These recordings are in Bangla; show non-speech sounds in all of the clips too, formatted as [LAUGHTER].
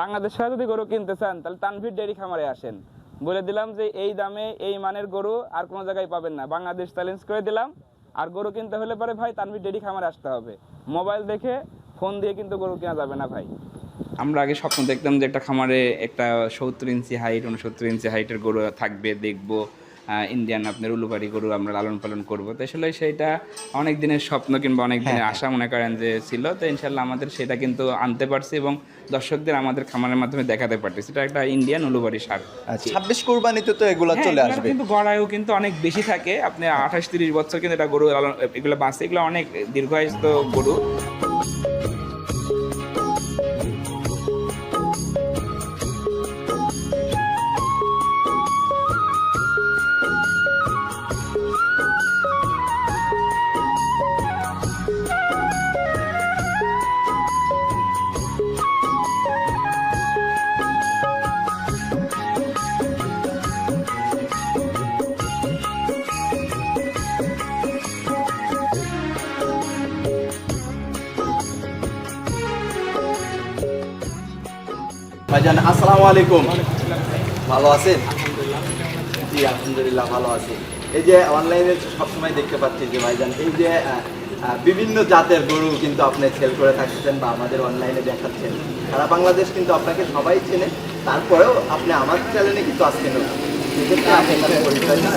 বাংলাদেশ যদি গরু কিনতে চান, তাহলে তানভীর ডেয়ারি খামারে আসেন। বলে দিলাম যে, এই দামে এই মানের গরু আর কোনো জায়গায় পাবেন না। বাংলাদেশ চ্যালেঞ্জ করে দিলাম। আর গরু কিনতে হলে পরে ভাই, তানভীর ডেয়ারি খামারে আসতে হবে। মোবাইল দেখে ফোন দিয়ে কিন্তু গরু কেনা যাবে না ভাই। আমরা আগে স্বপ্ন দেখতাম যে, একটা খামারে একটা সত্তর ইঞ্চি হাইট, উনসত্তর ইঞ্চি হাইটের গরু থাকবে, দেখব। ইন্ডিয়ান আপনার উলুবাড়ি গরু আমরা লালন পালন করব। তো আসলে সেইটা অনেক দিনের স্বপ্ন কিংবা অনেক দিনের আশা মনে করেন যে ছিল। তো ইনশাল্লাহ আমাদের সেটা কিন্তু আনতে পারছি এবং দর্শকদের আমাদের খামারের মাধ্যমে দেখাতে পারতেছি। এটা একটা ইন্ডিয়ান উলুবাড়ি সার। আচ্ছা ছাব্বিশ কোরবানিতে তো এগুলো হ্যাঁ, চলে আসবে। কিন্তু গড়ায়ও কিন্তু অনেক বেশি থাকে। আপনি আঠাশ তিরিশ বছর কিন্তু এটা গরু লালন এগুলো বাঁচে এগুলো অনেক দীর্ঘায়িত গরু। ভাইজান, আসসালামু আলাইকুম। ভালো আছেন? জি, আলহামদুলিল্লাহ, ভালো আছি। এই যে অনলাইনে সবসময় দেখতে পাচ্ছি যে ভাইজান, এই যে বিভিন্ন জাতের গরু কিন্তু আপনি সেল করে থাকছেন বা আমাদের অনলাইনে দেখাচ্ছেন। সারা বাংলাদেশ কিন্তু আপনাকে সবাই চেনে। তারপরেও আপনি আমার চ্যানেলে কিন্তু আসছেন না। সেক্ষেত্রে আপনার পরিচয়টা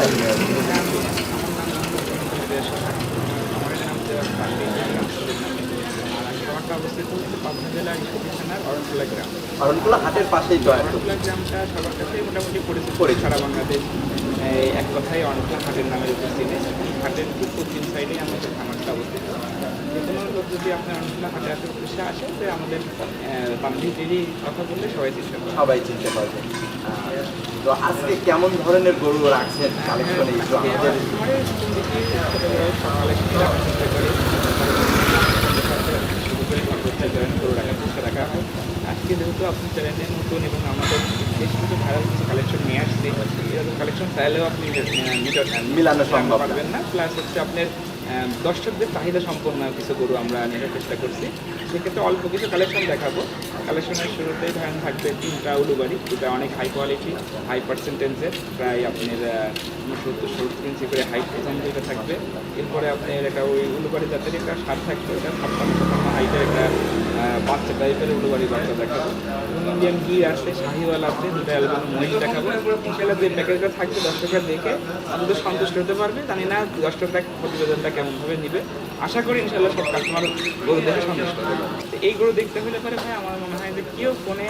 খামারটা অবস্থিত হচ্ছে পাবনা জেলার ঈশ্বরদী থানার অরণখোলা গ্রাম। অরণকুলা হাটের পাশেই তো অরণখোলা গ্রামটা সবার কাছেই মোটামুটি পরিচিত। পরিচিত। সারা বাংলাদেশ। এক কথায় অরণখোলা হাটের নামে উপস্থিত। এই হাটের ঠিক পশ্চিম সাইডে আমাদের খামারটা অবস্থিত। যে কোনো লোক যদি আপনার অরণখোলা হাটে আসার উদ্দেশ্যে আসে তো আমাদের বান্ধবী দেরি কথা বললে সবাই চেষ্টা করে সবাই চিনতে পারবে। তো আজকে কেমন ধরনের গরু রাখছেন কালেকশনে একটু আমাদের? খামারের দেখি ছোটো বড় সব কালেকশন রাখার চেষ্টা করি শুরু করে সর্বোচ্চ ধরেন গরু রাখার চেষ্টা রাখা হয় আজকে যেহেতু আপনি চ্যানেলে নতুন এবং আমাদের বেশ কিছু ভাইরাল কিছু কালেকশন নিয়ে আসছে এরকম কালেকশন চাইলেও আপনি মিলানো সম্ভব না। পারবেন না প্লাস হচ্ছে আপনার দর্শকদের চাহিদা সম্পন্ন কিছু গরু আমরা নেওয়ার চেষ্টা করছি। সেক্ষেত্রে অল্প কিছু কালেকশন দেখাবো। কালেকশনের শুরুতেই ধরেন থাকবে তিনটা উলুবাড়ি, যেটা অনেক হাই কোয়ালিটি হাই পার্সেন্টেজের প্রায় আপনার সত্তর সত্তর ইঞ্চি করে হাই পর্যন্ত এটা থাকবে। এরপরে আপনার একটা ওই উলুবাড়ি জাতের একটা সার থাকবে এটা ছাপ্পান্ন সাতান্ন হাইটের একটা বাচ্চা টাইপের উলুবাড়ি বাচ্চা দেখাবো। ইন্ডিয়ান গি আছে শাহিওয়াল আছে, দুটো অ্যালবাম মহিষ দেখাবো। ইনশাল্লাহ যে প্যাকেজটা থাকবে দর্শকরা দেখে আমাদের সন্তুষ্ট হতে পারবে। জানি না দর্শকরা প্রতিবেদনটা কেমনভাবে নিবে? আশা করি ইনশাল্লাহ সব কাস্টমার গরু দেখে সন্তুষ্ট হবে। এই গরু দেখতে হলে পরে ভাই আমার মনে হয় যে কেউ ফোনে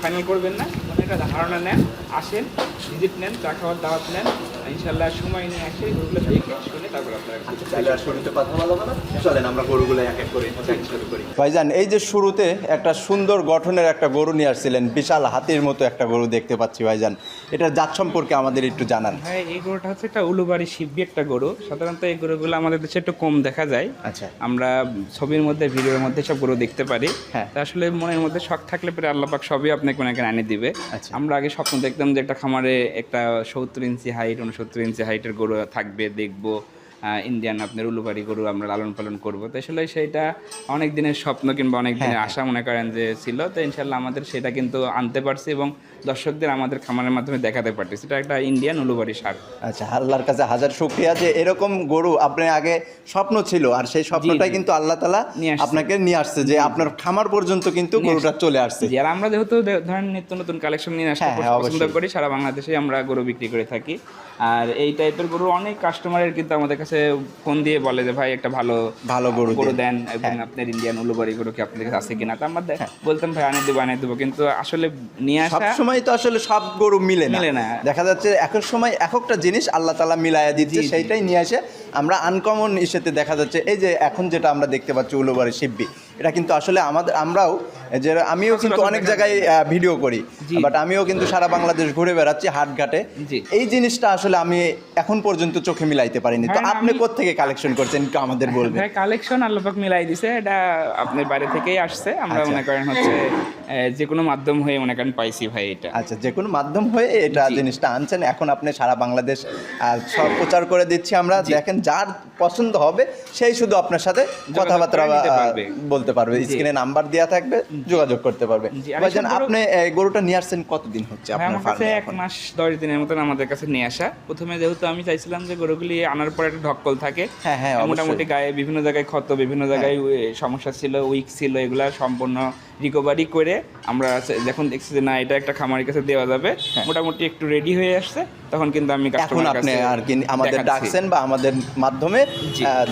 ফাইনাল করবেন না। একটা ধারণা নেন, আসেন ভিজিট নেন, চা খাওয়ার দাওয়াত নেন। ইনশাল্লাহ সময় নিয়ে আসে গরুগুলো দেখে শুনে তারপর আপনারা তাহলে আর শুরুতে কথা বলা হবে না? চলেন আমরা গরুগুলো এক এক করে শুরু করি ভাইজান এই যে শুরুতে একটা সুন্দর গঠনের একটা গরু নিয়ে আসছিলেন বিশাল হাতির মতো একটা গরু দেখতে পাচ্ছি ভাইজান। এটার জাত সম্পর্কে আমাদের একটু জানান। ভাই এই গরুটা হচ্ছে একটা উলুবাড়ি শিববি একটা গরু। সাধারণত এই গরুগুলো আমাদের দেশে একটু কম দেখা যায়। আচ্ছা। আমরা ছবির মধ্যে ভিডিওর মধ্যে সব গরু দেখতে পারি। হ্যাঁ। আসলে মনের মধ্যে শখ থাকলে পরে আল্লাহ পাক সবই আপনাকে কোনো একটা এনে দিবে। আচ্ছা। আমরা আগে স্বপ্ন দেখতাম যে একটা খামারে একটা সত্তর ইঞ্চি হাইট উনসত্তর ইঞ্চি হাইটের গরু থাকবে দেখব ইন্ডিয়ান আপনার উলুবাড়ি গরু আমরা লালন পালন করব। তো আসলে সেইটা অনেক দিনের স্বপ্ন কিংবা অনেক দিনের হ্যাঁ। আশা মনে করেন যে ছিল তো ইনশাল্লাহ আমাদের সেটা কিন্তু আনতে পারছি এবং দর্শকদের আমাদের খামারের মাধ্যমে দেখাতে পারতেছি। এটা একটা ইন্ডিয়ান উলুবাড়ি সার। আচ্ছা আল্লাহর কাছে হাজার শুক্রিয়া যে এরকম গরু আপনি আগে স্বপ্ন ছিল আর সেই স্বপ্নটাই কিন্তু আল্লাহ তালা নিয়ে আপনাকে নিয়ে আসছে যে আপনার খামার পর্যন্ত কিন্তু গরুটা চলে আসছে। আর আমরা যেহেতু ধরেন নিত্য নতুন কালেকশন নিয়ে আসতে হ্যাঁ, হ্যাঁ, পছন্দ করি সারা বাংলাদেশে আমরা গরু বিক্রি করে থাকি। আর এই টাইপের গরু অনেক কাস্টমারের কিন্তু আমাদের কাছে ফোন দিয়ে বলে যে ভাই একটা ভালো ভালো গরু গরু দেন। এবং আপনার ইন্ডিয়ান উলুবাড়ি গরু কি আপনাদের কাছে আছে কিনা? তো আমরা বলতাম ভাই আনিয়ে দেবো আনিয়ে দেবো। কিন্তু আসলে নিয়ে সব আসা সময় তো আসলে সব গরু মিলে না। মিলে না। দেখা যাচ্ছে এক সময় এক একটা জিনিস আল্লাহ তালা মিলাইয়া দিচ্ছে। সেইটাই নিয়ে আসে। আমরা আনকমন ইসেতে দেখা যাচ্ছে এই যে এখন যেটা আমরা দেখতে পাচ্ছি উলুবাড়ি শিববি এটা কিন্তু আসলে আমাদের আমরাও যে আমিও কিন্তু অনেক জায়গায় ভিডিও করি বাট আমিও কিন্তু সারা বাংলাদেশ ঘুরে বেড়াচ্ছি হাটঘাটে। এই জিনিসটা আসলে আমি এখন পর্যন্ত চোখে মিলাইতে পারিনি। তো হ্যাঁ, আপনি কোত্থেকে কালেকশন করছেন একটু আমাদের বলবেন? ভাই কালেকশন আল্লাপাক মিলাই দিছে এটা আপনার বাইরে থেকেই আসছে। আমরা আচ্ছা। মনে করেন হচ্ছে যে কোনো মাধ্যম হয়ে মনে করেন পাইছি ভাই এটা। আচ্ছা যে কোনো মাধ্যম হয়ে এটা জিনিসটা আনছেন এখন আপনি সারা বাংলাদেশ সব প্রচার করে দিচ্ছি আমরা। দেখেন যার পছন্দ হবে সেই শুধু আপনার সাথে কথাবার্তা। বলতে বলতে পারবে স্ক্রিনে নাম্বার দেওয়া থাকবে যোগাযোগ করতে পারবে। ভাইজান আপনি এই গরুটা নিয়ে আসছেন কতদিন হচ্ছে আপনার কাছে এক মাস দশ দিনের মতন আমাদের কাছে নিয়ে আসা। প্রথমে যেহেতু আমি চাইছিলাম যে গরুগুলি আনার পর একটা ঢক্কল থাকে হ্যাঁ, হ্যাঁ, মোটামুটি গায়ে বিভিন্ন জায়গায় ক্ষত বিভিন্ন জায়গায় সমস্যা ছিল উইক ছিল এগুলা সম্পূর্ণ রিকভারি করে আমরা যখন দেখছি যে না এটা একটা খামারের কাছে দেওয়া যাবে মোটামুটি একটু রেডি হয়ে আসছে তখন কিন্তু আমি হ্যাঁ। এখন আপনি আর কি আমাদের ডাকছেন বা আমাদের মাধ্যমে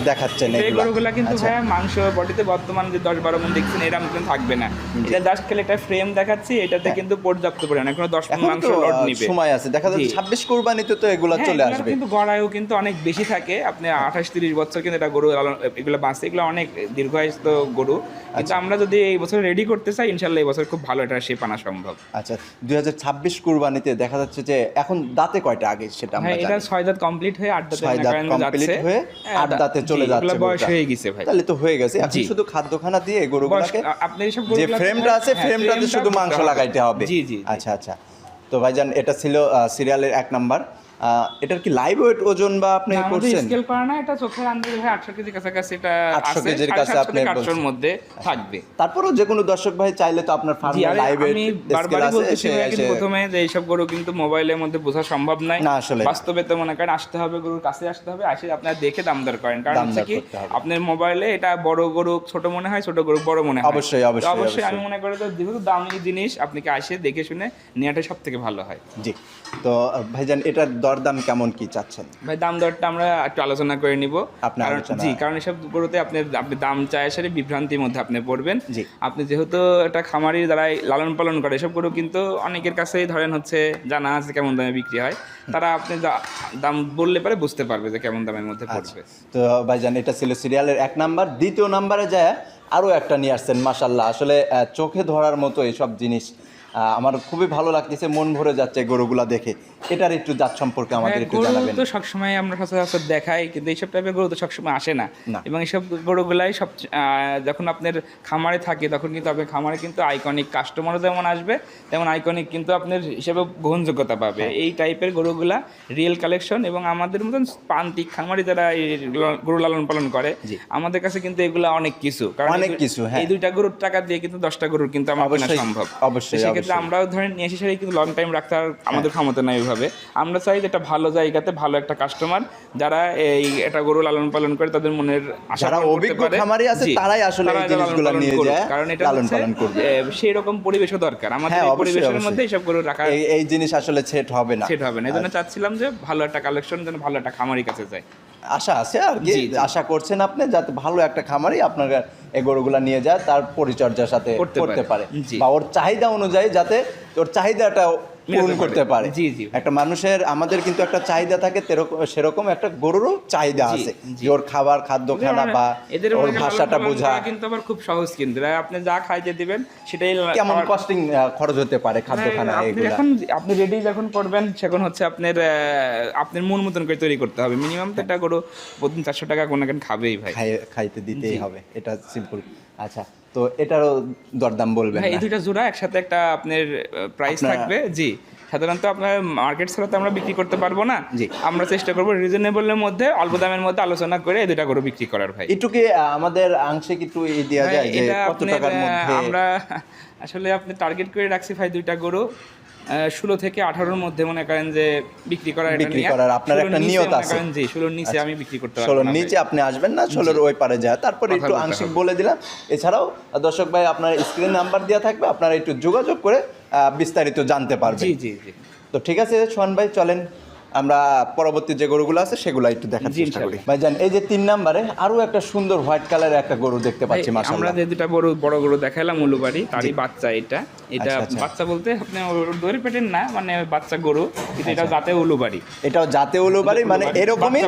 দেখাচ্ছেন এই। গরুগুলা কিন্তু আচ্ছা। ভাইয়া মাংস বডিতে বর্তমান যে দশ বারো মন দেখছেন এরকম কিন্তু থাকবে না। এটা জাস্ট খেলে একটা ফ্রেম দেখাচ্ছি এটাতে কিন্তু পর্যাপ্ত পরিমাণ এখনও দশ মন মাংস নিবে। সময় আছে। দেখা যাচ্ছে ছাব্বিশ কোরবানিতে তো এগুলা হ্যাঁ, চলে আসবে। কিন্তু গড়ায়ও কিন্তু অনেক বেশি থাকে। আপনি আঠাশ তিরিশ বছর কিন্তু এটা গরু এগুলো বাঁচে এগুলো অনেক দীর্ঘায়িত গরু। আচ্ছা। কিন্তু আমরা যদি এই বছর রেডি করতে চাই ইনশাল্লাহ এই বছর খুব ভালো এটা শেপ আনা সম্ভব। আচ্ছা দুই হাজার ছাব্বিশ কোরবানিতে দেখা যাচ্ছে যে এখন দাঁতে কয়টা আগে সেটা হ্যাঁ এটা ছয় দাঁত কমপ্লিট হয়ে আট দাঁতে কমপ্লিট হয়ে হ্যাঁ, আট দাঁতে চলে যাচ্ছে বয়স হয়ে গেছে ভাই। তাহলে তো হয়ে গেছে। এখন। শুধু খাদ্যখানা দিয়ে গরুগুলাকে আপনি এইসব যে ফ্রেমটা আছে হ্যাঁ, ফ্রেমটাতে শুধু মাংস লাগাইতে হবে। জি জি। আচ্ছা আচ্ছা। তো ভাইজান এটা ছিল সিরিয়ালের এক নাম্বার এটার কি লাইভ ওয়েট ওজন বা আপনি করছেন? স্কেল করা না এটা চোখের আন্দাজে ভাই আটশো কেজি কাছাকাছি এটা 800 আছে কেজির কাছে আপনি বলছেন। মধ্যে থাকবে। তারপরেও যে কোনো দর্শক ভাই চাইলে তো আপনার ফার্মে লাইভ ওয়েট আমি স্কেল আছে প্রথমে যে এইসব গরু কিন্তু মোবাইলের মধ্যে বোঝা সম্ভব নয়। না, আসলে। বাস্তবে তো মনে করেন আসতে হবে গরুর কাছে আসতে হবে আসে আপনার দেখে দাম দর করেন। কারণ হচ্ছে কি আপনার মোবাইলে এটা বড় গরু ছোট মনে হয় ছোট গরু বড় মনে হয়। অবশ্যই, অবশ্যই, অবশ্যই আমি মনে করি তো যেহেতু দামি জিনিস আপনাকে আসে দেখে শুনে নেওয়াটা সব থেকে ভালো হয়। জি তো ভাইজান এটার দরদাম কেমন কি চাচ্ছেন? ভাই দাম দরটা আমরা একটু আলোচনা করে নিব। আপনার জি কারণ এসব গরুতে আপনি আপনি দাম চায় সারে বিভ্রান্তির মধ্যে আপনি পড়বেন। জি। আপনি যেহেতু একটা খামারি দ্বারাই লালন পালন করে এসব গরু কিন্তু অনেকের কাছেই ধরেন হচ্ছে জানা আছে কেমন দামে বিক্রি হয়। তারা আপনি দাম বললে পারে বুঝতে পারবে যে কেমন দামের মধ্যে আচ্ছা। পড়বে। তো ভাইজান এটা ছিল সিরিয়ালের এক নাম্বার। দ্বিতীয় নাম্বারে যায় আরও একটা নিয়ে আসছেন মাসাল্লাহ আসলে চোখে ধরার মতো এইসব জিনিস আমার খুবই ভালো লাগতেছে মন ভরে যাচ্ছে গরুগুলা দেখে। এটার একটু জাত সম্পর্কে আমাদের হ্যাঁ, একটু গরু জানাবেন। তো সবসময় আমরা সচরাচর দেখাই কিন্তু এইসব টাইপের গরু তো সবসময় আসে না। এবং এইসব গরুগুলাই সব যখন আপনার খামারে থাকে তখন কিন্তু আপনার খামারে কিন্তু আইকনিক কাস্টমারও যেমন আসবে তেমন আইকনিক কিন্তু আপনার হিসেবে গ্রহণযোগ্যতা পাবে। হ্যাঁ। এই টাইপের গরুগুলা রিয়েল কালেকশন এবং আমাদের মতন প্রান্তিক খামারি যারা এই গরু লালন পালন করে আমাদের কাছে কিন্তু এগুলা অনেক কিছু। কারণ অনেক কিছু, হ্যাঁ। এই দুইটা গরুর টাকা দিয়ে কিন্তু দশটা গরুর কিন্তু আমার সম্ভব। অবশ্যই, সেক্ষেত্রে। আমরাও ধরেন নিয়ে এসে সেটাই কিন্তু লং টাইম রাখতে আর আমাদের ক্ষমতা নাই ওইভাবে আমরা চাই যে একটা ভালো জায়গাতে ভালো একটা কাস্টমার যারা এই একটা গরু লালন পালন করে তাদের মনের আশা যারা অভিজ্ঞ খামারি আছে, তারাই আসলে এই জিনিসগুলো নিয়ে যায়, কারণ এটা লালন পালন করবে। সেই রকম পরিবেশও দরকার। আমাদের এই হ্যাঁ, পরিবেশের মধ্যে এইসব গরু রাখা এই জিনিস আসলে সেট হবে না। সেটা হবে না। এই জন্য চাচ্ছিলাম যে ভালো একটা কালেকশন যেন ভালো একটা খামারি কাছে যায়। আশা আছে আর কি। আশা করছেন আপনি যাতে ভালো একটা খামারি আপনার এই গরুগুলা নিয়ে যায় তার পরিচর্যার সাথে করতে পারে পারে। বা ওর চাহিদা অনুযায়ী যাতে ওর চাহিদাটা পূরণ করতে পারে। জি, জি। একটা মানুষের আমাদের কিন্তু একটা চাহিদা থাকে সেরকম একটা গরুরও চাহিদা আছে। যে ওর খাবার খাদ্য খানা বা এদের ওর ভাষাটা বোঝা। কিন্তু আবার খুব সহজ কিন্তু। আপনি যা খাইতে দিবেন সেটাই কেমন কস্টিং খরচ হতে পারে খাদ্য হ্যাঁ, খানা আপনি এখন আপনি রেডি যখন করবেন সেখন হচ্ছে আপনার আপনার মন মতন করে তৈরি করতে হবে। মিনিমাম তো একটা গরু প্রতিদিন চারশো টাকা কোনো খাবেই ভাই। খাইতে দিতেই হবে। এটা সিম্পল আচ্ছা তো এটারও দরদাম বলবেন হ্যাঁ এই দুটো জোড়া একসাথে একটা আপনার প্রাইস থাকবে জি। সাধারণত আপনার মার্কেট ছাড়া তো আমরা বিক্রি করতে পারব না। জি। আমরা চেষ্টা করব রিজনেবলের মধ্যে অল্প দামের মধ্যে আলোচনা করে এই দুটা গরু বিক্রি করার ভাই। একটু কি আমাদের আংশিক একটু দেওয়া যায় যে এটা কত আপনার, টাকার মধ্যে? আমরা [LAUGHS] আসলে আপনি টার্গেট করে রাখছি ভাই দুইটা গরু। ষোলো থেকে আঠারোর মধ্যে মনে করেন যে বিক্রি করার বিক্রি করার আপনার একটা নিয়ত আছে। যে জি ষোলোর নিচে আমি বিক্রি করতে পারব ষোলোর নিচে আপনি আসবেন না ষোলোর ওই পারে যায়। তারপরে একটু আংশিক বলে দিলাম। এছাড়াও দর্শক ভাই আপনার স্ক্রিন নাম্বার দেওয়া থাকবে আপনারা একটু যোগাযোগ করে আহ, বিস্তারিত জানতে পারবেন। জি জি জি। তো ঠিক আছে সোহান ভাই চলেন। আমরা পরবর্তী যে গরুগুলো আছে সেগুলো একটু দেখার চেষ্টা করি। ভাইজান এই যে তিন নাম্বারে আরও একটা সুন্দর হোয়াইট কালারের একটা গরু দেখতে পাচ্ছি আমরা যে দুটা বড় বড় গরু দেখালাম উলুবাড়ি তারই বাচ্চা এটা। এটা আচ্ছা, আচ্ছা। বাচ্চা বলতে আপনি দড়ি পেটের না মানে বাচ্চা গরু কিন্তু এটা আচ্ছা। জাতে উলুবাড়ি। এটাও জাতে উলুবাড়ি মানে এরকমই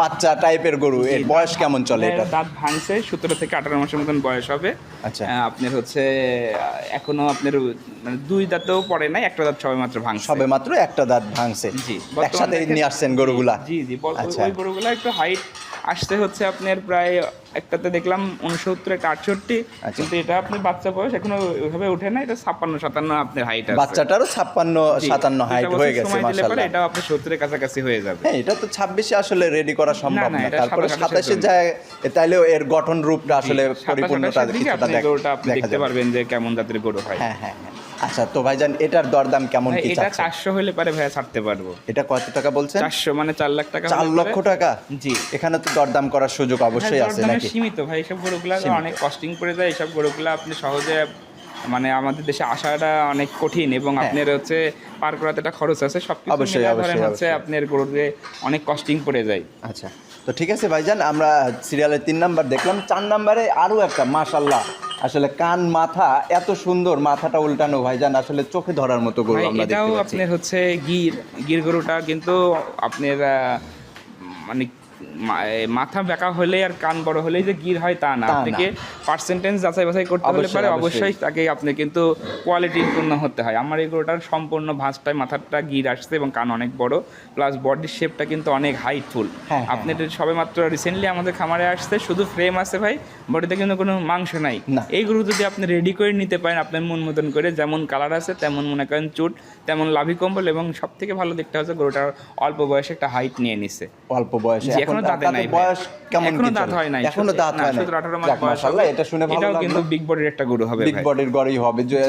বাচ্চা টাইপের গরু এর বয়স কেমন চলে এটা দাঁত ভাঙছে সতেরো থেকে আঠারো মাসের মতন বয়স হবে। আচ্ছা। আপনার হচ্ছে এখনও আপনার মানে দুই দাঁতেও পড়ে নাই একটা দাঁত সবে মাত্র ভাঙছে। সবে মাত্র একটা দাঁত ভাঙছে। জি একসাথে নিয়ে আসছেন গরুগুলা? জি জি ওই- আচ্ছা। গরুগুলা একটু হাইট আসছে হচ্ছে আপনার প্রায় একটাতে দেখলাম উনসত্তর একটা আটষট্টি। আচ্ছা। কিন্তু এটা আপনার বাচ্চা বয়স এখনও ওইভাবে ওঠে না এটা ছাপ্পান্ন সাতান্ন আপনার হাইট আছে। বাচ্চাটারও ছাপ্পান্ন সাতান্ন হাইট হয়ে গেছে মাসাল্লাহ এটাও আপনার সত্তরের কাছাকাছি হয়ে যাবে। হ্যাঁ এটা তো ছাব্বিশে আসলে রেডি করা সম্ভব না, এটা তারপরে সাতাশে যায় এর গঠন রূপটা আসলে পরিপূর্ণতা কিছুটা আপনি আপনি দেখতে পারবেন যে কেমন জাতের গরু হয়। হ্যাঁ হ্যাঁ হ্যাঁ। আচ্ছা তো ভাইজান এটার দরদাম কেমন ভাই, কি এটা চাচ্ছে? চারশো হলে পারে ভাইয়া ছাড়তে পারব। এটা কত টাকা বলছেন? চারশো মানে চার লাখ টাকা চার লক্ষ টাকা? জি এখানে তো দরদাম করার সুযোগ অবশ্যই আছে নাকি? সীমিত ভাই এইসব গরুগুলো অনেক কস্টিং পড়ে যায় এইসব গরুগুলো আপনি সহজে মানে আমাদের দেশে আসাটা অনেক কঠিন এবং হ্যাঁ। আপনার হচ্ছে পার করাতে একটা খরচ আছে সব কিছু অবশ্যই, অবশ্যই, হচ্ছে আপনার গরুতে অনেক কস্টিং পড়ে যায়। আচ্ছা তো ঠিক আছে ভাইজান আমরা সিরিয়ালের তিন নাম্বার দেখলাম চার নাম্বারে আরও একটা মাশাল্লাহ আসলে কান মাথা এত সুন্দর মাথাটা উল্টানো ভাইজান আসলে চোখে ধরার মতো গরু আমরা দেখতে পাচ্ছি। এটাও আপনার হচ্ছে গির গির গরুটা কিন্তু আপনার মানে মাথা বেঁকা হলে আর কান বড় হলেই যে গির হয় তা না। আপনাকে পার্সেন্টেজ যাচাই বাছাই করতে হলে পারে অবশ্যই। তাকে আপনি কিন্তু কোয়ালিটি পূর্ণ হতে হয়। আমার এই গরুটার সম্পূর্ণ ভাঁজটায় মাথাটা গির আসছে এবং কান অনেক বড় প্লাস বডির শেপটা কিন্তু অনেক হাইটফুল হ্যাঁ, আপনি সবে মাত্র রিসেন্টলি আমাদের খামারে আসছে শুধু ফ্রেম আছে ভাই বডিতে কিন্তু কোনো মাংস নাই। না। এই গরু যদি আপনি রেডি করে নিতে পারেন আপনার মন মতন করে যেমন কালার আছে তেমন মনে করেন চুট তেমন লাভি কম্বল এবং সব থেকে ভালো দেখতে হচ্ছে গরুটার অল্প বয়সে একটা হাইট নিয়ে নিছে। অল্প বয়সে। এখন এখনও দাঁতে নাই বয়স কেমন এখনও দাঁত হয় নাই। এখনও দাঁত হয় না সতেরো আঠারো মাস বয়স। হবে। এটা শুনে ভালো লাগল। কিন্তু বিগ বডির একটা গরু হবে বিগ বডির গড়ই হবে। যে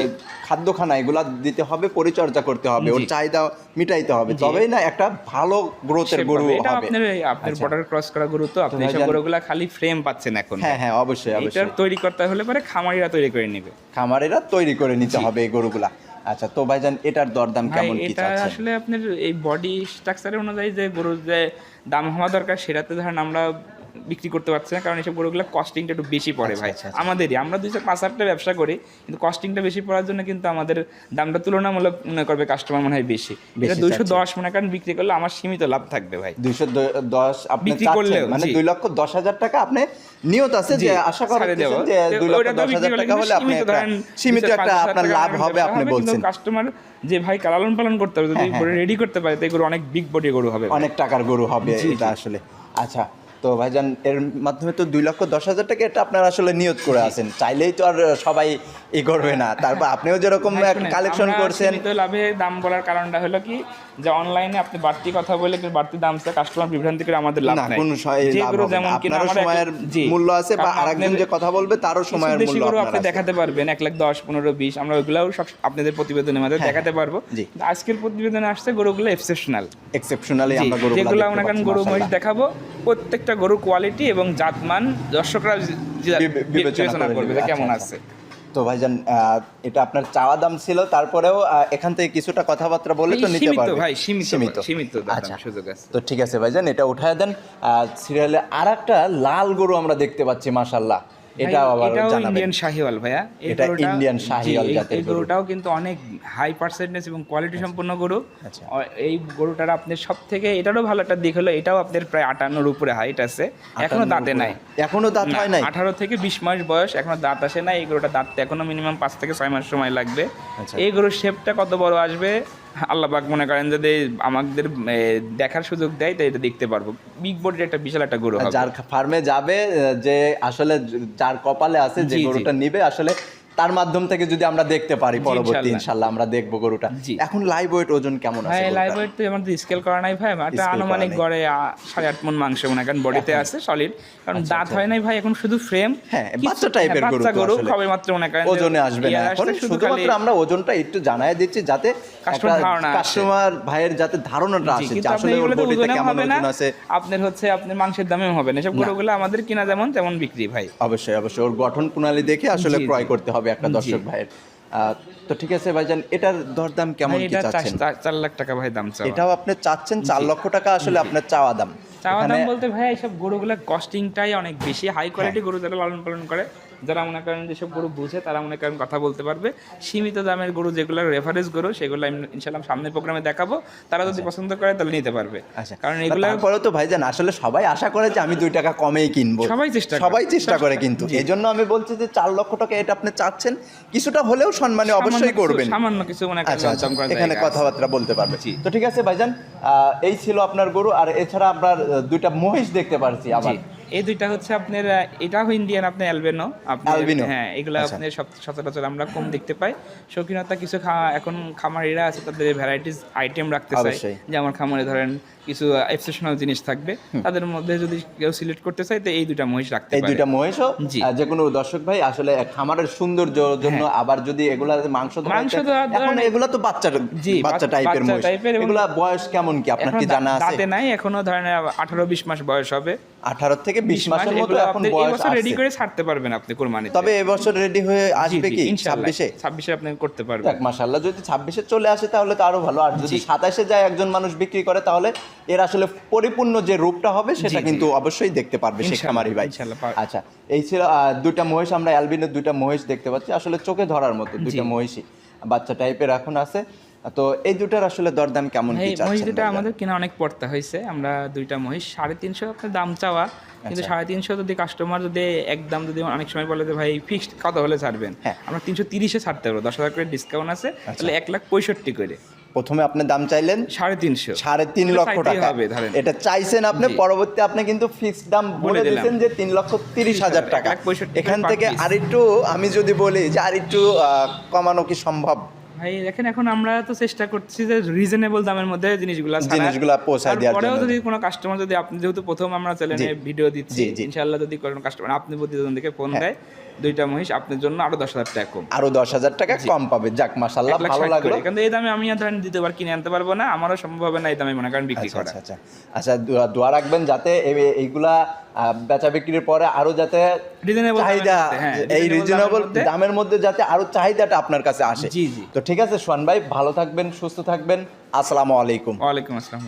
খাদ্যখানা এগুলা দিতে হবে পরিচর্যা করতে হবে ওর চাহিদা মিটাইতে হবে। তবেই না একটা ভালো গ্রোথের গরু পাবে। এটা হবে। আপনার আপনার আচ্ছা। বর্ডার ক্রস করা গরু তো আপনি গরুগুলা খালি ফ্রেম পাচ্ছেন এখন। হ্যাঁ হ্যাঁ অবশ্যই অবশ্যই। তৈরি করতে হলে পরে খামারিরা তৈরি করে নেবে। খামারেরা তৈরি করে নিতে হবে এই গরুগুলা। আচ্ছা তো ভাইজান এটার দরদাম কেমন কি এটা আসলে আপনার এই বডি স্ট্রাকচারের অনুযায়ী যে গরুর যে দাম হওয়া দরকার সেটাতে ধরেন আমরা বিক্রি করতে পারছি না কারণ এইসব গরুগুলো কস্টিংটা একটু বেশি পড়ে আচ্ছা, ভাই। আচ্ছা, আচ্ছা। আমাদেরই আমরা দুইশো পাঁচ হাজারটা ব্যবসা করি কিন্তু কস্টিংটা বেশি পড়ার জন্য কিন্তু আমাদের দামটা তুলনামূলক মনে করবে কাস্টমার মনে হয় বেশি। এটা দুইশো দশ মনে করেন বিক্রি করলে আমার সীমিত লাভ থাকবে ভাই। দুইশো দশ আপনি বিক্রি করলেও, মানে দুই লক্ষ দশ হাজার টাকা আপনি নিয়ত আছে যে আশা দেবো। যে দুই লক্ষ দশ হাজার টাকা হলে আপনি সীমিত একটা ধরেন সীমিত একটা আপনার লাভ হবে আপনি বলছেন। কাস্টমার যে ভাই লালন পালন করতে হবে যদি রেডি করতে পারে তো এই গরু অনেক বিগ বডি গরু হবে অনেক টাকার গরু হবে এটা আসলে। আচ্ছা তো ভাইজান এর মাধ্যমে তো দুই লক্ষ দশ হাজার টাকা এটা আপনার আসলে নিয়োগ করে আছেন। চাইলেই তো আর সবাই ই করবে না। তারপর আপনিও যেরকম কালেকশন করছেন। তো লাভে দাম বলার কারণটা হলো কি যে অনলাইনে আপনি বাড়তি কথা বলে কিন্তু বাড়তি দাম চায় কাস্টমার বিভ্রান্তি করে আমাদের লাভ নাই। কোনো গরু যেমন কিনা আমার সময়ের মূল্য আছে বা আরেকজন যে কথা বলবে তারও সময়ের মূল্য আপনার আপনি দেখাতে পারবেন এক লাখ দশ পনেরো বিশ আমরা ওইগুলাও সব আপনাদের প্রতিবেদনের মধ্যে হ্যাঁ, দেখাতে পারব। আজকের প্রতিবেদনে আসছে গরুগুলো এক্সেপশনাল এক্সেপশনালি আমরা গরু যেগুলো আমরা করেন গরু মহিষ দেখাবো প্রত্যেকটা গরু কোয়ালিটি এবং জাতমান দর্শকরা বিবেচনা করবে কেমন আচ্ছা, আছে। তো ভাইজান এটা আপনার চাওয়া দাম ছিল তারপরেও এখান থেকে কিছুটা কথাবার্তা বলে তো নিতে পারবে। ভাই সীমিত সীমিত। সীমিত দাম আচ্ছা। সুযোগ আছে। তো ঠিক আছে ভাইজান এটা উঠায় দেন। সিরিয়ালে আর একটা লাল গরু আমরা দেখতে পাচ্ছি মাশাল্লাহ এটা আবার জানাবেন। ইন্ডিয়ান শাহিওয়াল ভাইয়া। এই এটা ইন্ডিয়ান শাহিওয়াল জাতের গরু। গরুটাও কিন্তু অনেক হাই পার্সেন্টেজ এবং কোয়ালিটি সম্পন্ন গরু। আচ্ছা। এই গরুটার আপনার সব থেকে এটারও ভালো একটা দিক হলো এটাও আপনার প্রায় আটান্নর উপরে হাইট আছে। এখনও দাঁতে নাই। এখনও দাঁত হয় নাই? আঠারো থেকে বিশ মাস বয়স এখনও দাঁত আসে না এই গরুটা দাঁত এখনও মিনিমাম পাঁচ থেকে ছয় মাস সময় লাগবে। আচ্ছা। এই গরুর শেপটা কত বড় আসবে? আল্লাহ পাক মনে করেন যদি আমাদের দেখার সুযোগ দেয় তো এটা দেখতে পারব বিগ বডির একটা বিশাল একটা গরু যার ফার্মে যাবে যে আসলে যার কপালে আছে যে। গরুটা নিবে আসলে তার মাধ্যম থেকে যদি আমরা দেখতে পারি পরবর্তী ইনশাল্লাহ। আমরা দেখব গরুটা এখন লাইভ ওয়েট ওজন কেমন আছে ভাই লাইভ ওয়েট তো আমাদের স্কেল করা নাই ভাই একটা আনুমানিক। গড়ে সাড়ে আট মন মাংস মনে করেন বডিতে আছে সলিড কারণ দাঁত হয় নাই ভাই এখন শুধু ফ্রেম হ্যাঁ, বাচ্চা টাইপের এর গরু বাচ্চা গরু। কবে মাত্র মনে করেন ওজনে আসবে না এখন শুধু শুধুমাত্র আমরা ওজনটা একটু জানায় দিচ্ছি যাতে। কাস্টমার ভাইয়ের যাতে ধারণাটা আসে যে আসলে ওর বডিতে কেমন ওজন আছে। আপনার হচ্ছে আপনার মাংসের দামেও হবে না। এসব গরুগুলো আমাদের কিনা যেমন তেমন বিক্রি ভাই। অবশ্যই অবশ্যই। ওর গঠন প্রণালী দেখে আসলে। ক্রয় করতে হবে একটা দর্শক ভাইয়ের। তো ঠিক আছে ভাইজান এটার দরদাম কেমন কি চাচ্ছেন? চার- লাখ টাকা ভাই দাম চাওয়া। এটাও আপনি চাচ্ছেন চার লক্ষ টাকা আসলে আপনার চাওয়া দাম। চাওয়া দাম বলতে ভাই এইসব গরুগুলো কস্টিংটাই অনেক বেশি। হাই কোয়ালিটি গরু যারা লালন পালন করে। যারা মনে করেন যেসব গরু বুঝে তারা মনে করেন কথা বলতে পারবে। সীমিত দামের গরু যেগুলো রেফারেন্স গরু সেগুলো ইনশাল্লাহ সামনের প্রোগ্রামে দেখাবো। তারা যদি পছন্দ করে তাহলে নিতে পারবে। আচ্ছা। কারণ এগুলো তারপরেও তো ভাইজান আসলে সবাই আশা করে যে আমি দুই টাকা কমেই কিনবো। সবাই চেষ্টা সবাই চেষ্টা করে কিন্তু। এই জন্য আমি বলছি যে চার লক্ষ টাকা এটা আপনি চাচ্ছেন কিছুটা হলেও সম্মানে অবশ্যই করবেন। সামান্য কিছু মনে করেন আচ্ছা আচ্ছা। এখানে কথাবার্তা বলতে পারবে। তো ঠিক আছে ভাইজান এই ছিল আপনার গরু আর এছাড়া আপনার দুইটা মহিষ দেখতে পারছি আবার। এই দুইটা হচ্ছে আপনার এটাও ইন্ডিয়ান আপনার অ্যালবেনো আপনার হ্যাঁ এগুলো আচ্ছা। আপনার সচরাচর আমরা কম দেখতে পাই। শৌখিনতা কিছু এখন খামারিরা আছে তাদের ভ্যারাইটিস আইটেম রাখতে অবশ্যই। যে আমার খামারে ধরেন কিছু এক্সেপশনাল জিনিস থাকবে। তাদের মধ্যে যদি কেউ সিলেক্ট করতে চায় তো এই দুইটা মহিষ রাখতে এই পারে। দুইটা মহিষও। হ্যাঁ। যে কোনো দর্শক ভাই আসলে খামারের সৌন্দর্যের জন্য আবার যদি এগুলা মাংস মাংস এখন এগুলা তো বাচ্চা জি, বাচ্চা টাইপের মহিষ। এগুলা বয়স কেমন কি? আপনার কি জানা আছে? দাঁতে নাই এখনও ধরেন আঠারো বিশ মাস বয়স হবে। আঠারো থেকে বিশ। মাসের মতো এখন বয়স রেডি করে ছাড়তে পারবেন আপনি কোরবানি তবে এবছর রেডি হয়ে আসবে কি? ছাব্বিশে? ছাব্বিশে আপনি করতে পারবেন। দেখ মাসাল্লাহ যদি ছাব্বিশে চলে আসে তাহলে তো আরও ভালো। আর যদি সাতাশে যায় একজন মানুষ বিক্রি করে তাহলে এর আসলে পরিপূর্ণ যে রূপটা হবে সেটা কিন্তু অবশ্যই দেখতে পারবে ইনশাল্লাহ, খামারি ভাই। আচ্ছা এই ছিল দুইটা মহিষ আমরা অ্যালবিনের দুইটা মহিষ দেখতে পাচ্ছি। আসলে চোখে ধরার মতো দুইটা মহিষই বাচ্চা টাইপের এখন আছে। তো এই দুটার আসলে দরদাম কেমন কি মহিষ দুটা আমাদের কিনা অনেক পড়তে হয়েছে আমরা দুইটা মহিষ সাড়ে তিনশো আপনার দাম চাওয়া কিন্তু আচ্ছা। সাড়ে তিনশো যদি কাস্টমার যদি একদম যদি অনেক সময় বলে যে ভাই ফিক্সড কত হলে ছাড়বেন? হ্যাঁ। আমরা তিনশো তিরিশে ছাড়তে পারব দশ হাজার করে ডিসকাউন্ট আছে তাহলে এক লাখ পঁয়ষট্টি করে। প্রথমে আপনি দাম চাইলেন? সাড়ে তিনশো। সাড়ে তিন লক্ষ টাকা। হবে ধরেন। এটা চাইছেন আপনি পরবর্তী আপনি কিন্তু ফিক্সড দাম বলে। দিয়েছেন যে তিন লক্ষ তিরিশ হাজার টাকা। এখান থেকে piece। আরেকটু আমি যদি বলি যে আরেকটু আহ, কমানো কি সম্ভব? ভাই দেখেন এখন আমরা তো চেষ্টা করছি যে রিজনেবল দামের মধ্যে জিনিসগুলো। জিনিসগুলা পৌঁছায় দেওয়ার জন্য। যদি কোনো কাস্টমার যদি আপনি যেহেতু প্রথম আমরা চ্যানেলে ভিডিও দিচ্ছি। ইনশাআল্লাহ যদি কোনো কাস্টমার আপনি প্রতিদিন থেকে ফোন হ্যাঁ। দেয় দুইটা মহিষ আপনার জন্য আরও দশ হাজার টাকা কম আরও দশ হাজার টাকা কম পাবে যাক মাসাল্লাহ ভালো লাগল কিন্তু এই দামে আমি ধরেন দ্বিতীয়বার কিনে আনতে পারব না আমারও সম্ভব হবে না এই দামে মনে করেন বিক্রি আচ্ছা করা আচ্ছা আচ্ছা আচ্ছা দোয়া- রাখবেন যাতে এইগুলা বেচা বিক্রির পরে আরও যাতে চাহিদা হ্যাঁ, এই রিজনেবল দামের মধ্যে। দামের মধ্যে যাতে আরও চাহিদাটা আপনার কাছে আসে জি, জি। তো ঠিক আছে সোহান ভাই ভালো থাকবেন সুস্থ থাকবেন। আসসালামু আলাইকুম। ওয়ালাইকুম আসসালাম।